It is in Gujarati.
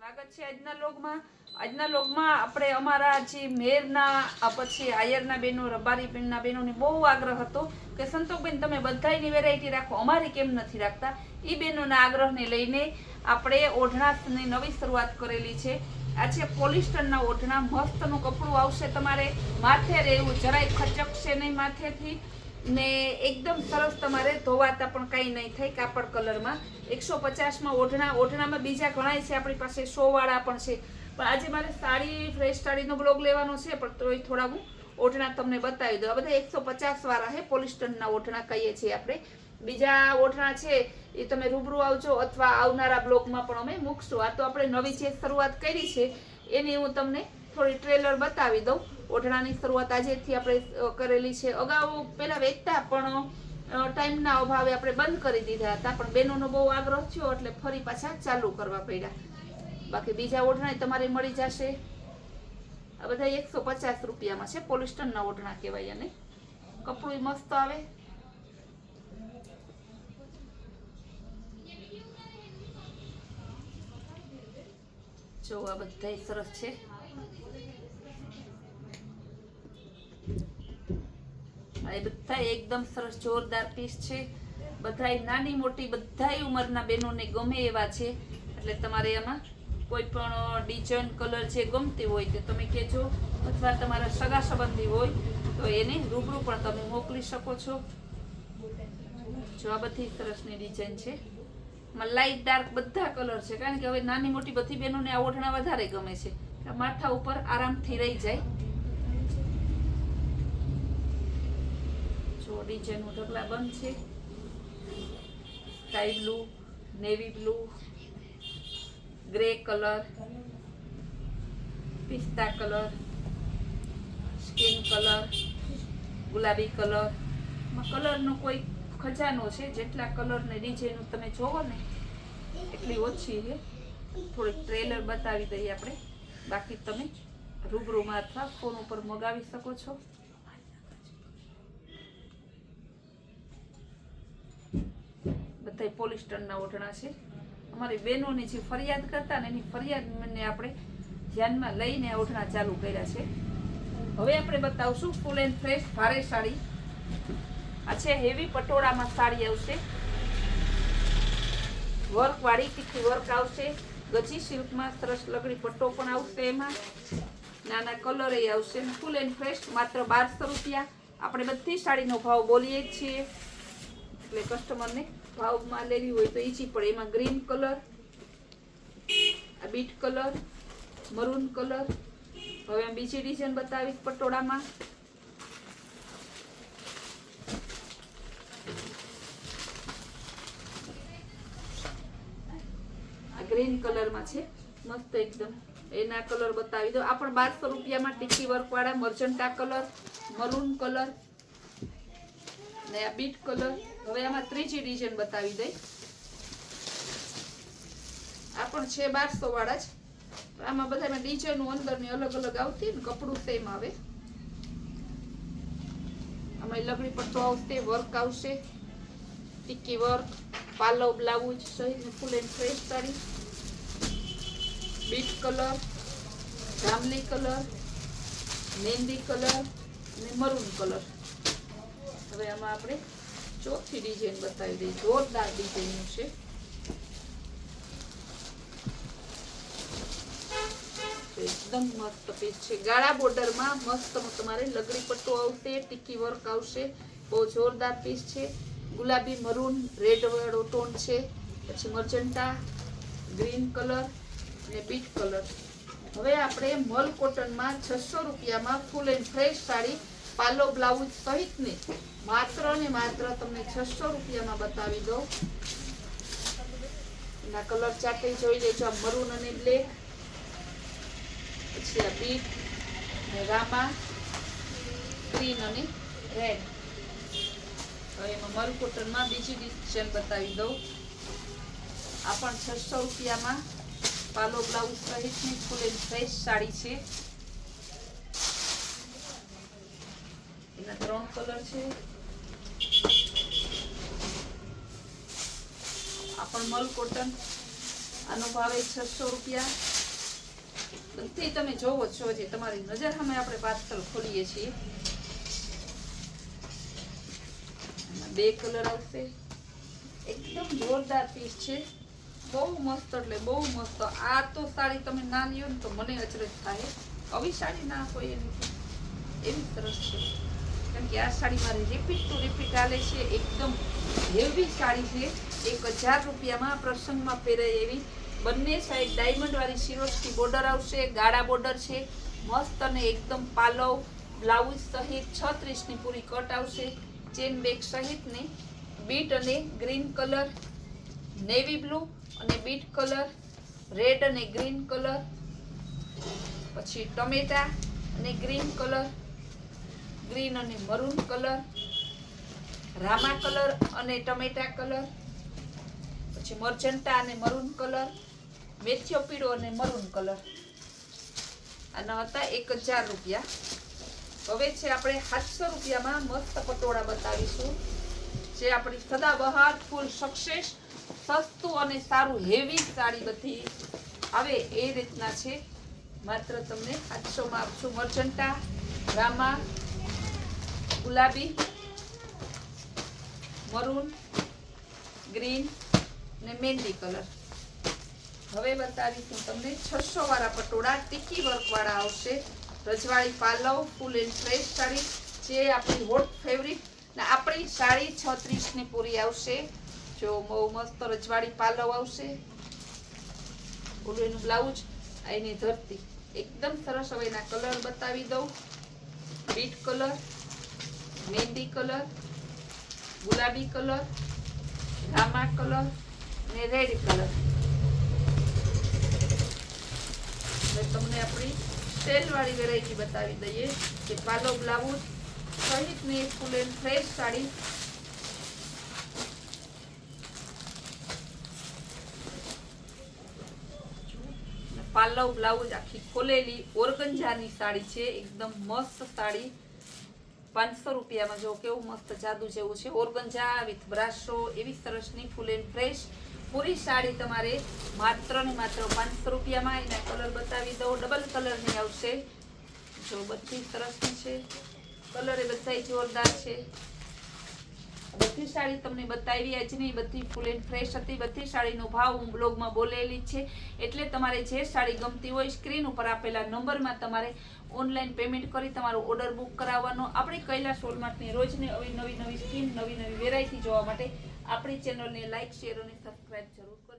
સ્વાગત છે આજના લોગમાં આજના લોગમાં આપણે અમારા જે મેરના પછી આયરના બેનો રબારી બેનના બેનોને બહુ આગ્રહ હતો કે સંતોકબેન તમે બધાયની વેરાયટી રાખો. અમારી કેમ નથી રાખતા? એ બેનોના આગ્રહને લઈને આપણે ઓઢણાની નવી શરૂઆત કરેલી છે. આ છે પોલિસ્ટરના ઓઢણા મસ્તનું કપડું આવશે તમારે માથે રહેવું. જરાય ખચકશે નહીં માથેથી. ને એકદમ સરસ તમારે ધોવાતા પણ કંઈ નહીં થાય કાપડ કલરમાં. એકસો પચાસમાં ઓઢણા, ઓઢણામાં બીજા ઘણાય છે, આપણી પાસે સોવાળા પણ છે. પણ આજે મારે સાડી, ફ્રેશ સાડીનો બ્લોગ લેવાનો છે, પણ તોય થોડા હું ઓઢણા તમને બતાવી દઉં. આ બધા એકસો પચાસવાળા છે પોલિસ્ટરના ઓઢણા કહીએ છીએ આપણે. બીજા ઓઢણા છે, એ તમે રૂબરૂ આવજો અથવા આવનારા બ્લોગમાં પણ અમે મૂકશું. આ તો આપણે નવી જે શરૂઆત કરી છે, એની હું તમને થોડી ટ્રેલર બતાવી દઉં. ઓઢણાની શરૂઆત આજેથી આપણે કરેલી છે. અગાઉ પહેલાં વેચતા, પણ ટાઈમના અભાવે આપણે બંધ કરી દીધા હતા. પણ બહેનોનો બહુ આગ્રહ થયો, એટલે ફરી પાછા ચાલુ કરવા પડ્યા. બાકી બીજા ઓઢણા તમારે મળી જશે. આ બધા એકસો પચાસ રૂપિયામાં છે પોલિસ્ટરના ઓઢણા કહેવાય અને કપડું મસ્ત આવે. જો આ બધા સરસ છે આ એ બધા એકદમ સરસ જોરદાર પીસ છે. બધાય નાની મોટી બધાય ઉંમરના બહેનોને ગમે એવા છે. એટલે તમારે એમાં કોઈ પણ ડિઝાઇન કલર જે ગમતી હોય તે તમે કહેજો અથવા તમારા સગા સંબંધી હોય તો એને રૂબરૂ પણ તમે મોકલી શકો છો. જો આ બધી સરસની ડિઝાઇન છે. એમાં લાઇટ ડાર્ક બધા કલર છે. કારણ કે હવે નાની મોટી બધી બહેનોને આ ઓઢણા વધારે ગમે છે. માથા ઉપર આરામથી રહી જાય જો ડિઝાઇનનું ઢગલા બંધ છે. Sky blue navy blue grey colour પિસ્તા colour skin colour ગુલાબી કલર કલરનો કોઈ ખજાનો છે, જેટલા કલરને ડિઝાઇનો તમે જોવો ને, એટલી ઓછી છે. થોડીક ટ્રેલર બતાવી દઈએ આપણે. બાકી તમે રૂબરૂમાં અથવા ફોન ઉપર મગાવી શકો છો. બધાય પોલિસ્ટરના ઓઢણા છે. અમારી બહેનોની જે ફરિયાદ કરતા ને એની ફરિયાદને આપણે ધ્યાનમાં લઈને ઓઢણા ચાલુ કર્યા છે. હવે આપણે બતાવશું ફૂલ એન્ડ ફ્રેશ ભારે સાડી. આ છે હેવી પટોળામાં સાડી આવશે. વર્કવાળી તીખી વર્ક આવશે. ગજી સિલ્કમાં સરસ લગડી પટ્ટો પણ આવશે એમાં. નાના કલર આવશે. ફૂલ એન્ડ ફ્રેશ માત્ર બારસો રૂપિયા. આપણે બધી સાડીનો ભાવ બોલીએ જ છીએ. એટલે કસ્ટમરને ભાવમાં લેવી હોય તો એ છે, પણ એમાં ગ્રીન કલર, આ બીટ કલર, મરૂન કલર. હવે બીજી ડિઝાઇન બતાવીશ પટોળામાં. ગ્રીન કલરમાં છે, મસ્ત એકદમ. એના કલર બતાવી દો આ પણ બારસો રૂપિયામાં ટીકી વર્ક વાળા મર્જન્ટા કલર, મરૂન કલર, ને આ બીટ કલર. હવે આમાં ત્રીજી ડિઝાઇન બતાવી દઈ. આ પણ છે બારસો વાળા જ. આમાં બધા ડિઝાઇનો અંદરની અલગ અલગ આવતી ને કપડું સેમ આવે. આમાં લગડી તો આવશે વર્ક આવશે. ટીકી વર્ક પાલવ બ્લાઉઝ સહિત full and fresh sari. Beet colour જાંબલી કલર મહેંદી કલર અને મરૂન કલર હવે આમાં આપણે ચોથી ડિઝાઇન બતાવી દઈએ. જોરદાર ડિઝાઇનનું છે. એકદમ મસ્ત પીસ છે. ગાળા બોર્ડરમાં મસ્ત તમારે લગડી પટ્ટો આવશે, ટીકી વર્ક આવશે. બહુ જોરદાર પીસ છે. ગુલાબી, મરૂન રેડ વાળો ટોન છે. પછી મર્જન્ટા ગ્રીન કલર અને બીટ કલર હવે આપણે મલ કોટનમાં છસો રૂપિયામાં ફૂલ એન્ડ ફ્રેશ સાડી પાલો બ્લાઉઝ સહિતની માત્ર ને માત્ર તમને છસો રૂપિયામાં બતાવી દઉં. એના કલર ચાટે જોઈ લેજો. આ મરૂન અને બ્લેક. પછી આ બીટ ને રામા. ગ્રીન અને રેડ. હવે એમાં મરૂ કોટનમાં બીજી ડિઝાઇન બતાવી દઉં. આ પણ છસો રૂપિયામાં પાલો બ્લાઉઝ સહિતની ફૂલ એન્ડ ફ્રેશ સાડી છે. એના ત્રણ કલર છે. આ પણ મલ કોટન આનો ભાવ એ છસો રૂપિયા. બધી તમે જોવો છો જે તમારી નજર સામે આપણે પાર્સલ ખોલીએ છીએ. બે કલર આવશે. એકદમ જોરદાર પીસ છે. બહુ મસ્ત એટલે બહુ મસ્ત. આ તો સાડી તમે ના લ્યો ને તો મને અચરજ થાય. આવી સાડી ના હોય એની એવી સરસ છે. કેમ કે આ સાડી મારી રિપીટ ટુ રિપીટ આલે છે, એકદમ હેવી સાડી છે. એક હજાર રૂપિયામાં પ્રસંગમાં પહેરાય એવી. બંને સાઈડ ડાયમંડવાળી સિરોસ્કી બોર્ડર આવશે, ગાળા બોર્ડર છે. મસ્ત અને એકદમ પાલવ, બ્લાઉઝ સહિત છત્રીસની પૂરી કટ આવશે. ચેન બેગ સહિતની બીટ અને ગ્રીન કલર નેવી બ્લુ અને બીટ કલર રેડ અને ગ્રીન કલર પછી ટમેટા અને ગ્રીન કલર ગ્રીન અને મરૂન કલર, રામા કલર અને ટમેટા કલર, પછી મરજન્ટા અને મરૂન કલર મેથીયો પીળો અને મરૂન કલર. આના હતા એક હજાર રૂપિયા. હવે છે આપણે સાતસો રૂપિયામાં મસ્ત પટોળા બતાવીશું. જે આપણી સદાબહાર ફૂલ સક્સેસ, સસ્તું અને સારું હેવી સાડી બધી આવે એ રીતના છે. માત્ર તમને સાતસોમાં આપશું મર્જન્ટા રામા ગુલાબી, મરૂન, ગ્રીન ને મહેંદી કલર. હવે બતાવીશું તમને છસો વાળા પટોળા ટીકી વર્ક વાળા આવશે. રજવાળી પાલવ, ફૂલ એન્ડ ફ્રેશ સાડી, જે આપણી હોટ ફેવરિટ ને આપણી સાડી છત્રીસની પૂરી આવશે. જો બહુ મસ્ત રજવાળી પાલવ આવશે. ઓલું એનું બ્લાઉઝ એની ધરતી. એકદમ સરસ હવે એના કલર બતાવી દઉં. Beet colour. મહેંદી કલર, ગુલાબી કલર રામા કલર ને રેડ કલર. હવે તમને આપણી સેલ વાળી વેરાયટી બતાવી દઈએ કે પાલો બ્લાઉઝ સહિતની ફૂલ એન્ડ ફ્રેશ સાડી. પાલવ બ્લાઉઝ આખી ખોલેલી ઓર્ગંજાની સાડી છે, એકદમ મસ્ત સાડી. પાંચસો રૂપિયામાં જો કેવું મસ્ત જાદુ જેવું છે. ઓરગંજા વિથ બ્રાશો એવી સરસની ફૂલ એન્ડ ફ્રેશ પૂરી સાડી તમારે માત્ર ને માત્ર પાંચસો રૂપિયામાં એના કલર બતાવી દઉં. ડબલ કલરની આવશે. જો બધી સરસની છે. કલર એ બધાય જોરદાર છે. બધી સાડી તમને બતાવી આજની બધી ફૂલ એન્ડ ફ્રેશ હતી. બધી સાડીનો ભાવ હું બ્લોગમાં બોલેલી છે. એટલે તમારે જે સાડી ગમતી હોય સ્ક્રીન ઉપર આપેલા નંબરમાં તમારે ઓનલાઈન પેમેન્ટ કરી તમારો ઓર્ડર બુક કરાવવાનો. આપણી કૈલાસ હોલમાર્ટની રોજને આવી નવી નવી સ્કીમ નવી નવી વેરાયટી જોવા માટે આપણી ચેનલને લાઇક શેર અને સબસ્ક્રાઈબ જરૂર કરો.